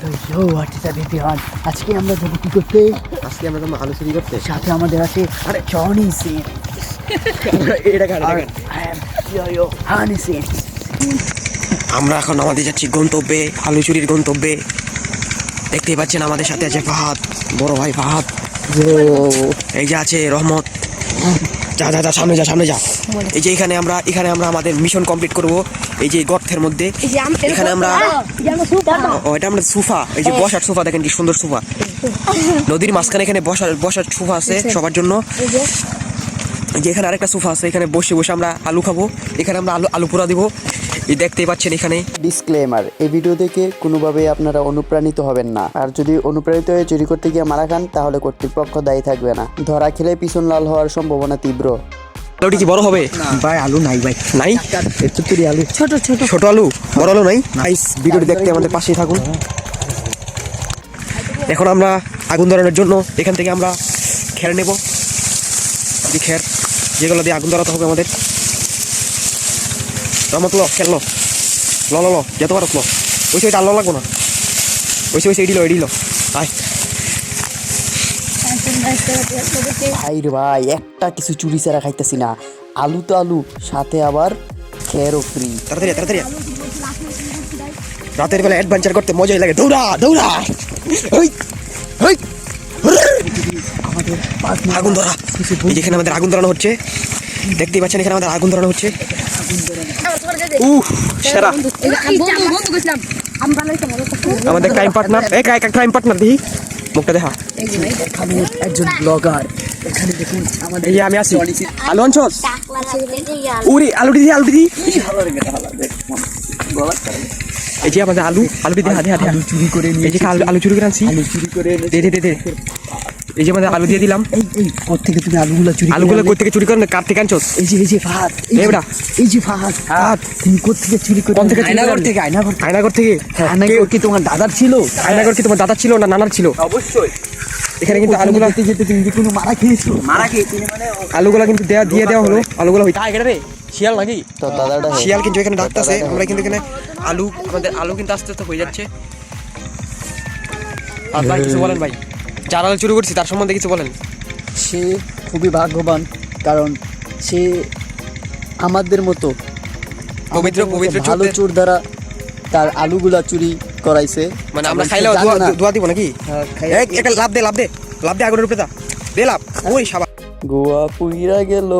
তো ইয়ো আজকে আমরা যাব কি করতে? আজকে আমরা তোমার আলু চুরি করতে। সাথে আমাদের আছে আরে জনি সিং এটা ইয়ো হানি সিং আমরা এখন আমাদের যাচ্ছি গন্তব্যে আলু চুরির গন্তব্যে। দেখতেই পাচ্ছেন আমাদের সাথে আছে ফাহাদ বড় ভাই ফাহাদ। এই যে আছে রহমত। যা যা যা সামনে যা সামনে যা। এই যে এখানে আমরা এখানে আমরা আমাদের মিশন কমপ্লিট করব। এই যে গর্তের মধ্যে। এখানে আমরা ও এটা আমরা সোফা। এই যে বসার সোফা দেখেন কি সুন্দর সোফা। নদীর মাঝখানে এখানে বসার বসার সোফা আছে সবার জন্য। এই যে। এখানে আরেকটা সোফা আছে এখানে বসে বসে আমরা আলু খাব। এখানে আমরা আলু আলু পোড়া দিব। এই দেখতেই পাচ্ছেন এখানে। ডিসক্লেমার এই ভিডিও দেখে কোনোভাবেই আপনারা অনুপ্রাণিত হবেন না। আর যদি অনুপ্রাণিত হয়ে চুরি করতে গিয়ে মারা খান তাহলে কর্তৃপক্ষ দায়ী থাকবে না। ধরা খেলে পিছন লাল হওয়ার সম্ভাবনা তীব্র। আলুটি কি বড় হবে? ভাই আলু নাই ভাই। নাই? চুতুরি আলু। ছোট ছোট। ছোট আলু? বড় আলু নাই? নাইস ভিডিওটি দেখতে আমাদের পাশেই থাকুন। এখন আমরা আগুন ধরানোর জন্য এখান থেকে আমরা খের নেব। যে খের যেগুলো দিয়ে আগুন ধরাতে হবে আমাদের। রমত ল খেল ল। ল ল ল যত পারো ল ওই সাইড আলো লাগবো না। ওই সাইড এডিল এডিল আয়। ভাই রে ভাই একটা কিছু চুরি ছাড়া খাইতেছি না। আলু তো আলু সাথে আবার খেরও ফ্রি। তাড়াতাড়ি তাড়াতাড়ি রাতের বেলা অ্যাডভেঞ্চার করতে মজাই লাগে। দৌড়া দৌড়া। ওই ওই আগুন ধরা। এই যেখানে আমাদের আগুন ধরানো হচ্ছে দেখতেই পাচ্ছেন এখানে আমাদের আগুন ধরানো হচ্ছে। উহ সেরা। আমাদের ক্রাইম পার্টনার এই ক্রাইম পার্টনার দেখি। মুখটা দেখা। এখানে একজন ব্লগার। এখানে দেখুন আমাদের এই আমি আছি। আলু আনছস উরি আলুটি দিদি আলু দিদি। এই যে আমাদের আলু আলুটি দিদি হাতে হাতে আলু চুরি করে নিয়ে আলু আলু চুরি করে আনছি। আলু চুরি করে দে দে দে। এই যে আমাদের আলু দিয়ে দিলাম। এই এই কোথেকে তুমি আলুগুলো চুরি করে আলুগুলো আনলে? থেকে চুরি করেন কার থেকে আনছস? এই যে এই যে ফাহাদ এই এই যে- বেটা। এই যে ফাহাদ ফাহাদ তুমি কোথেকে চুরি থেকে চুরি করলি? থেকে আয়নাঘর থেকে। আয়নাগর থেকে? আয়নাঘর কি? তোমার দাদার ছিল? আয়নাগর কি তোমার দাদা ছিল না নানার ছিল? অবশ্যই। এখানে কিন্তু আলুগুলো যেতে যেতে তুমি কি কোনো মারা খেয়েছো? মারা খেয়েছি মানে আলুগুলো কিন্তু দেয়া দিয়ে দেওয়া হলো। আলুগুলো হইতা এখানে রে শিয়াল নাকি? তো দাদাটা শিয়াল কিন্তু এখানে ডাকতেছে। আমরা কিন্তু এখানে আলু আমাদের আলু কিন্তু আস্তে আস্তে হয়ে যাচ্ছে। আর ভাই কিছু বলেন ভাই। যার আলু চুরি করছি তার সম্বন্ধে কিছু বলেন। সে খুবই ভাগ্যবান কারণ সে আমাদের মতো পবিত্র পবিত্র ভালো চোর দ্বারা তার আলুগুলা চুরি করাইছে। মানে আমরা খাইলেও দোয়া দিব নাকি? হ্যাঁ, একটা লাভ দে লাভ দে। লাভ দে আগুনের উপরে দা দে লাভ। ওই সাবা। গোয়া পুইরা গেল।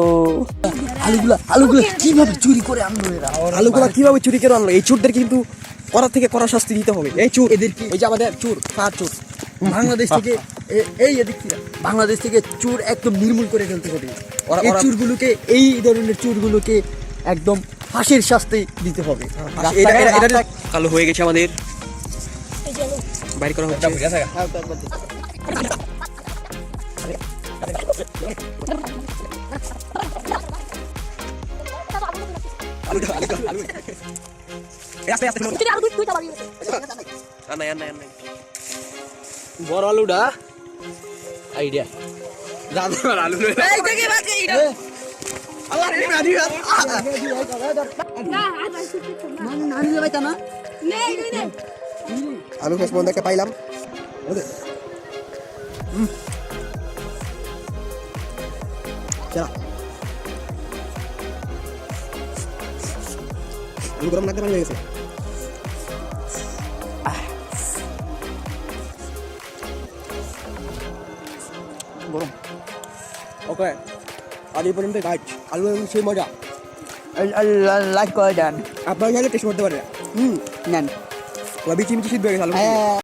আলুগুলা আলুগুলা কীভাবে চুরি করে আনলো এরা? আলুগুলো কীভাবে চুরি করে আনলো? এই চুরদের কিন্তু করা থেকে করা শাস্তি দিতে হবে। এই চুর এদের কি- এই যে আমাদের চুর কার চুর। বাংলাদেশ থেকে এই এদিক থেকে বাংলাদেশ থেকে চুর একদম নির্মূল করে ফেলতে হবে ওরা- এই চুরগুলোকে এই ধরনের চুরগুলোকে একদম ফাঁসির শাস্তি দিতে হবে কালো হয়ে গেছে আমাদের বাইর করা হচ্ছে এই আস্তে আস্তে আর বড় আলুটা? আইডিয়া। দাদা আলু আলু শেষ পর্যন্ত একটা পাইলাম। আলু গরম লাগতে পানি লেগেছে গরম। ওকে আজ এই পর্যন্ত গাছ আলু সেই মজা। লাইক করে দেন। আপনার চাইলে টেস্ট করতে পারে হুম নেন। রবি চিমচি সিদ্ধ হয়ে গেছে আলু। হ্যাঁ।